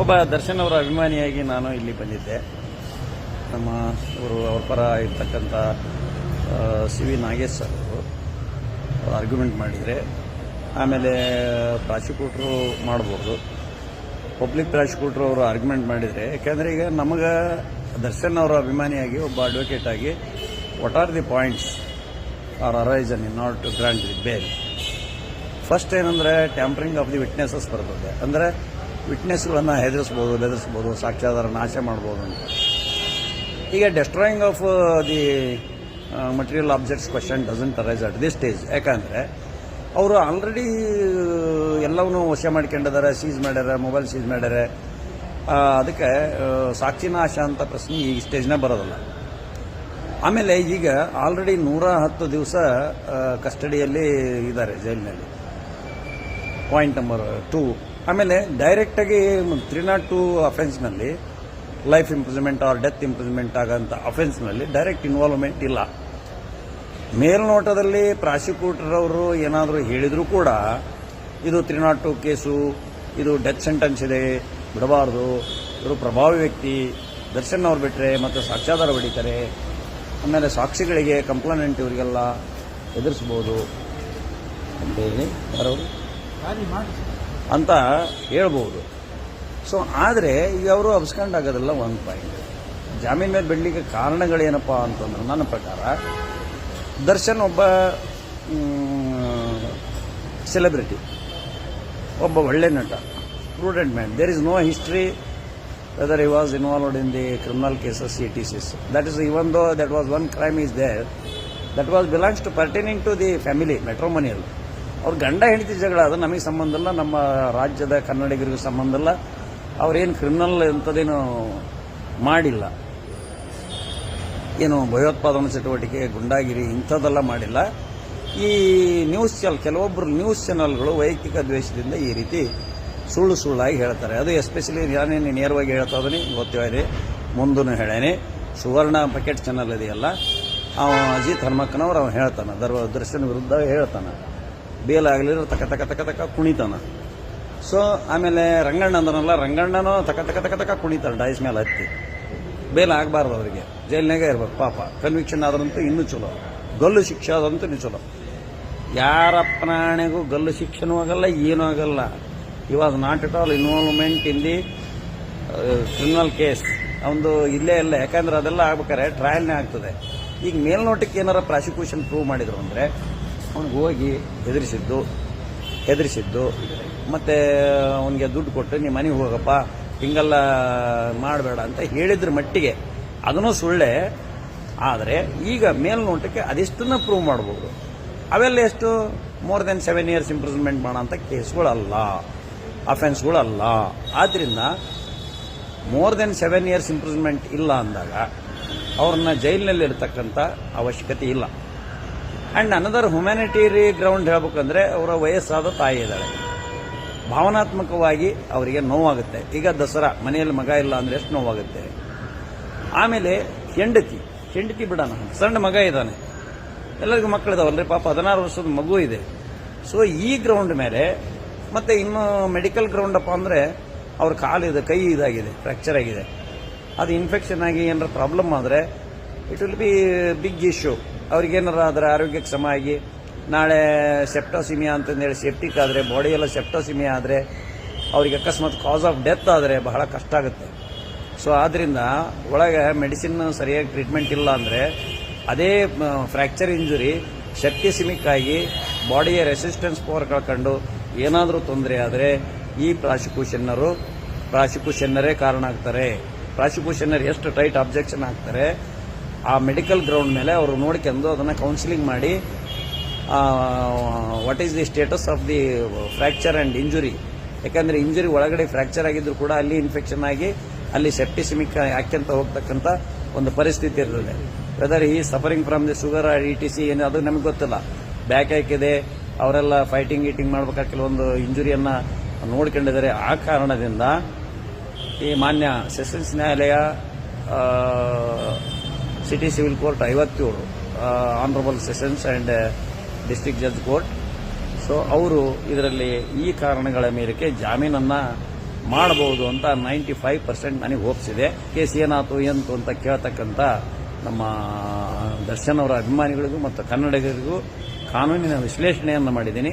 ಒಬ್ಬ ದರ್ಶನ್ ಅವರ ಅಭಿಮಾನಿಯಾಗಿ ನಾನು ಇಲ್ಲಿ ಬಂದಿದ್ದೆ. ನಮ್ಮ ಇವರು ಅವ್ರ ಪರ ಇರ್ತಕ್ಕಂಥ ಸಿ ವಿ ನಾಗೇಶ್ ಸರ್ ಅವರು ಆರ್ಗ್ಯುಮೆಂಟ್ ಮಾಡಿದರೆ, ಆಮೇಲೆ ಪ್ರಾಸಿಕ್ಯೂಟ್ರು ಮಾಡ್ಬೋದು. ಪಬ್ಲಿಕ್ ಪ್ರಾಸಿಕ್ಯೂಟ್ರು ಅವರು ಆರ್ಗ್ಯುಮೆಂಟ್ ಮಾಡಿದರೆ, ಯಾಕೆಂದರೆ ಈಗ ನಮಗೆ ದರ್ಶನ್ ಅವರ ಅಭಿಮಾನಿಯಾಗಿ ಒಬ್ಬ ಅಡ್ವೊಕೇಟ್ ಆಗಿ what are the points are arisen in not to grant the first ಏನಂದರೆ ಟ್ಯಾಂಪರಿಂಗ್ ಆಫ್ ದಿ ವಿಟ್ನೆಸಸ್ ಬರ್ತದೆ. ಅಂದರೆ ವಿಟ್ನೆಸ್ಗಳನ್ನು ಹೆದರಿಸ್ಬೋದು ಬೆದರಿಸ್ಬೋದು ಸಾಕ್ಷ್ಯಾಧಾರ ನಾಶ ಮಾಡ್ಬೋದು ಅಂತ. ಈಗ destroying of the material objects question doesn't arise at this stage ಯಾಕಂದರೆ ಅವರು ಆಲ್ರೆಡಿ ಎಲ್ಲವನ್ನೂ ವಶ ಮಾಡ್ಕೊಂಡಿದ್ದಾರೆ ಸೀಸ್ ಮಾಡ್ಯಾರ ಮೊಬೈಲ್ ಸೀಸ್ ಮಾಡ್ಯಾರ. ಅದಕ್ಕೆ ಆ, ಸಾಕ್ಷಿ ನಾಶ ಅಂತ ಪ್ರಶ್ನೆ ಈ ಸ್ಟೇಜ್ನ ಬರೋದಲ್ಲ. ಆಮೇಲೆ ಈಗ ಆಲ್ರೆಡಿ ನೂರ ಹತ್ತು ದಿವಸ ಕಸ್ಟಡಿಯಲ್ಲಿ ಇದ್ದಾರೆ ಜೈಲಿನಲ್ಲಿ. ಪಾಯಿಂಟ್ ನಂಬರ್ ಟೂ ಆಮೇಲೆ ಡೈರೆಕ್ಟಾಗಿ three not two ಅಫೆನ್ಸ್ನಲ್ಲಿ life improvement or death improvement ಆಗೋಂಥ ಅಫೆನ್ಸ್ನಲ್ಲಿ ಡೈರೆಕ್ಟ್ ಇನ್ವಾಲ್ವ್ಮೆಂಟ್ ಇಲ್ಲ. ಮೇಲ್ನೋಟದಲ್ಲಿ ಪ್ರಾಸಿಕ್ಯೂಟರ್ ಅವರು ಏನಾದರೂ ಹೇಳಿದರೂ ಕೂಡ ಇದು ತ್ರೀ ನಾಟ್ ಟು ಕೇಸು, ಇದು ಡೆತ್ ಸೆಂಟೆನ್ಸ್ ಇದೆ, ಬಿಡಬಾರ್ದು, ಇವರು ಪ್ರಭಾವಿ ವ್ಯಕ್ತಿ, ದರ್ಶನ್ ಅವ್ರು ಬಿಟ್ಟರೆ ಮತ್ತು ಸಾಕ್ಷ್ಯಾಧಾರ ಹೊಡಿತಾರೆ ಆಮೇಲೆ ಸಾಕ್ಷಿಗಳಿಗೆ ಕಂಪ್ಲೇಂಟ್ ಇವರಿಗೆಲ್ಲ ಎದುರಿಸ್ಬೋದು ಅಂತ ಹೇಳಿ ಯಾರವರು? ಅಂತ ಹೇಳ್ಬೋದು. ಸೊ ಆದರೆ ಈಗ ಅವರು ಅಬ್ಸ್ಕಂಡ್ ಆಗೋದಿಲ್ಲ ಒಂದು ಪಾಯಿಂಟ್ ಜಾಮೀನು ಮೇಲೆ ಬಿಡಲಿಕ್ಕೆ ಕಾರಣಗಳೇನಪ್ಪ ಅಂತಂದ್ರೆ ನನ್ನ ಪ್ರಕಾರ, ದರ್ಶನ್ ಒಬ್ಬ ಸೆಲೆಬ್ರಿಟಿ ಒಬ್ಬ ಒಳ್ಳೆ ನಟ prudent man there is no history whether he was involved in the criminal cases C T sis that is even though that was one crime is there that was belongs to pertaining to the family matrimonial ಅವ್ರ ಗಂಡ ಹೆಂಡತಿ ಜಗಳ ಅದು ನಮಗೆ ಸಂಬಂಧ ಇಲ್ಲ, ನಮ್ಮ ರಾಜ್ಯದ ಕನ್ನಡಿಗರಿಗೂ ಸಂಬಂಧ ಇಲ್ಲ. ಅವ್ರೇನು ಕ್ರಿಮಿನಲ್ ಅಂಥದ್ದೇನು ಮಾಡಿಲ್ಲ. ಏನು ಭಯೋತ್ಪಾದನಾ ಚಟುವಟಿಕೆ, ಗುಂಡಾಗಿರಿ ಇಂಥದ್ದೆಲ್ಲ ಮಾಡಿಲ್ಲ. ಈ ನ್ಯೂಸ್ ಚಾನಲ್ ಕೆಲವೊಬ್ಬರು ನ್ಯೂಸ್ ಚಾನಲ್ಗಳು ವೈಯಕ್ತಿಕ ದ್ವೇಷದಿಂದ ಈ ರೀತಿ ಸುಳ್ಳು ಸುಳ್ಳಾಗಿ ಹೇಳ್ತಾರೆ. ಅದು ಎಸ್ಪೆಷಲಿ ನಾನೇನು ನೇರವಾಗಿ ಹೇಳ್ತಾ ಇದೀನಿ ಗೊತ್ತಿದೆ ಮುಂದೂ ಹೇಳೇನೆ. ಸುವರ್ಣ ಬಕೆಟ್ ಚಾನಲ್ ಇದೆಯಲ್ಲ, ಅವ ಅಜಿತ್ ಹನುಮಕ್ಕನವ್ರು ಅವ್ನು ಹೇಳ್ತಾನೆ. ದರ್ವ ವಿರುದ್ಧ ಹೇಳ್ತಾನೆ. ಬೇಲ್ ಆಗಲಿರೋ ತಕ ತಕ ತಕ ತಕ ಕುಣಿತಾನ. ಸೊ ಆಮೇಲೆ ರಂಗಣ್ಣ ಅಂದನಲ್ಲ ರಂಗಣ್ಣನೂ ತಕ ತಕ ತಕ ತಕ ಕುಣಿತಾನೆ ಡೈಸ್ ಮೇಲೆ ಹತ್ತಿ. ಬೇಲ್ ಆಗಬಾರ್ದು ಅವರಿಗೆ. ಜೈಲಿನಾಗೆ ಇರ್ಬೇಕು, ಪಾಪ. ಕನ್ವಿಕ್ಷನ್ ಆದ್ರಂತೂ ಇನ್ನೂ ಚಲೋ. ಗಲ್ಲು ಶಿಕ್ಷೆ ಆದಂತೂ ಇನ್ನೂ ಚಲೋ. ಯಾರ ಪ್ರಾಣಿಗೂ ಗಲ್ಲು ಶಿಕ್ಷೆನೂ ಆಗಲ್ಲ, ಏನೂ ಆಗಲ್ಲ. ಇವಾಗ was not it all involvement in the criminal case ಒಂದು ಇಲ್ಲೇ ಇಲ್ಲ, ಯಾಕಂದ್ರೆ ಅದೆಲ್ಲ ಆಗ್ಬೇಕಾದ್ರೆ ಟ್ರಯಲ್ನೇ ಆಗ್ತದೆ. ಈಗ ಮೇಲ್ನೋಟಕ್ಕೆ ಏನಾರ ಪ್ರಾಸಿಕ್ಯೂಷನ್ ಪ್ರೂವ್ ಮಾಡಿದ್ರು ಅಂದರೆ ಅವ್ನಿಗೆ ಹೋಗಿ ಹೆದರಿಸಿದ್ದು ಹೆದರಿಸಿದ್ದು, ಮತ್ತೆ ಅವನಿಗೆ ದುಡ್ಡು ಕೊಟ್ಟು ನಿಮ್ಮ ಮನೆಗೆ ಹೋಗಪ್ಪ, ಹಿಂಗೆಲ್ಲ ಮಾಡಬೇಡ ಅಂತ ಹೇಳಿದ್ರ ಮಟ್ಟಿಗೆ. ಅದನ್ನು ಸುಳ್ಳೆ. ಆದರೆ ಈಗ ಮೇಲ್ನೋಟಕ್ಕೆ ಅದೆಷ್ಟನ್ನ ಪ್ರೂವ್ ಮಾಡ್ಬೋದು? ಅವೆಲ್ಲ ಎಷ್ಟು? More than seven years improvement ಮಾಡೋಂಥ ಕೇಸ್ಗಳಲ್ಲ ಅಫೆನ್ಸ್ಗಳಲ್ಲ ಆದ್ದರಿಂದ more than seven years improvement ಇಲ್ಲ ಅಂದಾಗ ಅವ್ರನ್ನ ಜೈಲಿನಲ್ಲಿ ಇರ್ತಕ್ಕಂಥ ಅವಶ್ಯಕತೆ ಇಲ್ಲ. ಆ್ಯಂಡ್ ಅನದರ್ ಹ್ಯುಮ್ಯಾನಿಟೇರಿ ಗ್ರೌಂಡ್ ಹೇಳ್ಬೇಕಂದ್ರೆ ಅವರ ವಯಸ್ಸಾದ ತಾಯಿ ಇದ್ದಾಳೆ ಭಾವನಾತ್ಮಕವಾಗಿ ಅವರಿಗೆ ನೋವಾಗುತ್ತೆ. ಈಗ ದಸರಾ, ಮನೆಯಲ್ಲಿ ಮಗ ಇಲ್ಲ ಅಂದ್ರೆ ಎಷ್ಟು ನೋವಾಗುತ್ತೆ? ಆಮೇಲೆ ಹೆಂಡತಿ ಹೆಂಡತಿ ಬಿಡೋಣ. ಸಣ್ಣ ಮಗ ಇದ್ದಾನೆ. ಎಲ್ಲರಿಗೂ ಮಕ್ಕಳಿದಾವಲ್ರಿ, ಪಾಪ ಹದಿನಾರು ವರ್ಷದ ಮಗು ಇದೆ. ಸೊ ಈ ಗ್ರೌಂಡ್ ಮೇಲೆ ಮತ್ತೆ ಇನ್ನು ಮೆಡಿಕಲ್ ಗ್ರೌಂಡ್ ಅಪ್ಪ ಅಂದರೆ ಅವ್ರ ಕಾಲಿದೆ ಕೈ ಇದಾಗಿದೆ ಫ್ರ್ಯಾಕ್ಚರ್ ಆಗಿದೆ. ಅದು ಇನ್ಫೆಕ್ಷನ್ ಆಗಿ ಏನಾರ ಪ್ರಾಬ್ಲಮ್ ಆದರೆ it will be big issue ಅವ್ರಿಗೇನಾರ ಆದರೆ ಆರೋಗ್ಯಕ್ಕೆ ಸಮ ಆಗಿ ನಾಳೆ ಸೆಪ್ಟೋಸಿಮಿಯಾ ಅಂತಂದೇಳಿ ಸೆಪ್ಟಿಕ್ ಆದರೆ ಬಾಡಿಯೆಲ್ಲ ಸೆಪ್ಟೋಸಿಮಿಯಾ ಆದರೆ, ಅವ್ರಿಗೆ ಅಕಸ್ಮಾತ್ ಕಾಸ್ ಆಫ್ ಡೆತ್ ಆದರೆ ಬಹಳ ಕಷ್ಟ ಆಗುತ್ತೆ. ಸೊ ಆದ್ದರಿಂದ ಒಳಗೆ ಮೆಡಿಸಿನ್ ಸರಿಯಾಗಿ ಟ್ರೀಟ್ಮೆಂಟ್ ಇಲ್ಲ ಅಂದರೆ, ಅದೇ ಫ್ರ್ಯಾಕ್ಚರ್ ಇಂಜುರಿ ಸೆಪ್ಟಿಸಿಮಿಕ್ ಆಗಿ ಬಾಡಿಯ ರೆಸಿಸ್ಟೆನ್ಸ್ ಪವರ್ ಕಳ್ಕೊಂಡು ಏನಾದರೂ ತೊಂದರೆ ಆದರೆ, ಈ ಪ್ರಾಸಿಕ್ಯೂಷನ್ನರು, ಪ್ರಾಸಿಕ್ಯೂಷನ್ನರೇ ಕಾರಣ ಆಗ್ತಾರೆ. ಪ್ರಾಸಿಕ್ಯೂಷನ್ನರ್ ಎಷ್ಟು ಟೈಟ್ ಅಬ್ಜೆಕ್ಷನ್ ಹಾಕ್ತಾರೆ ಆ ಮೆಡಿಕಲ್ ಗ್ರೌಂಡ್ ಮೇಲೆ ಅವರು ನೋಡ್ಕೊಂಡು ಅದನ್ನು ಕೌನ್ಸಿಲಿಂಗ್ ಮಾಡಿ what is the status of the fracture and injury ಯಾಕಂದರೆ ಇಂಜುರಿ ಒಳಗಡೆ ಫ್ರ್ಯಾಕ್ಚರ್ ಆಗಿದ್ರು ಕೂಡ ಅಲ್ಲಿ ಇನ್ಫೆಕ್ಷನ್ ಆಗಿ, ಅಲ್ಲಿ ಸೆಪ್ಟಿಸಿಮಿಕ್ ಹಾಕ್ಯಂತ ಹೋಗ್ತಕ್ಕಂಥ ಒಂದು ಪರಿಸ್ಥಿತಿ ಇರ್ತದೆ. ವೆದರ್ ಈ suffering from the sugar E T C ಏನು, ಅದು ನಮಗೆ ಗೊತ್ತಿಲ್ಲ. ಬ್ಯಾಕ್ ಹಾಕಿದೆ, ಅವರೆಲ್ಲ ಫೈಟಿಂಗ್ ಗೀಟಿಂಗ್ ಮಾಡ್ಬೇಕಾ ಕೆಲವೊಂದು ಇಂಜುರಿಯನ್ನು ನೋಡ್ಕೊಂಡಿದ್ದಾರೆ. ಆ ಕಾರಣದಿಂದ ಈ ಮಾನ್ಯ ಸೆಷನ್ಸ್ ನ್ಯಾಯಾಲಯ ಸಿಟಿ ಸಿವಿಲ್ ಕೋರ್ಟ್ ಐವತ್ತೇಳು honourable sessions and district judge court so ಅವರು ಇದರಲ್ಲಿ ಈ ಕಾರಣಗಳ ಮೇರೆಗೆ ಜಾಮೀನನ್ನು ಮಾಡಬಹುದು ಅಂತ ನೈಂಟಿ ಫೈವ್ ಪರ್ಸೆಂಟ್ ನನಗೆ ಹೋಪ್ಸಿದೆ ಕೇಸ್ ಏನಾಯ್ತು ಎಂತು ಅಂತ ಕೇಳ್ತಕ್ಕಂಥ ನಮ್ಮ ದರ್ಶನ್ ಅವರ ಅಭಿಮಾನಿಗಳಿಗೂ ಮತ್ತು ಕನ್ನಡಿಗರಿಗೂ ಕಾನೂನಿನ ವಿಶ್ಲೇಷಣೆಯನ್ನು ಮಾಡಿದ್ದೀನಿ.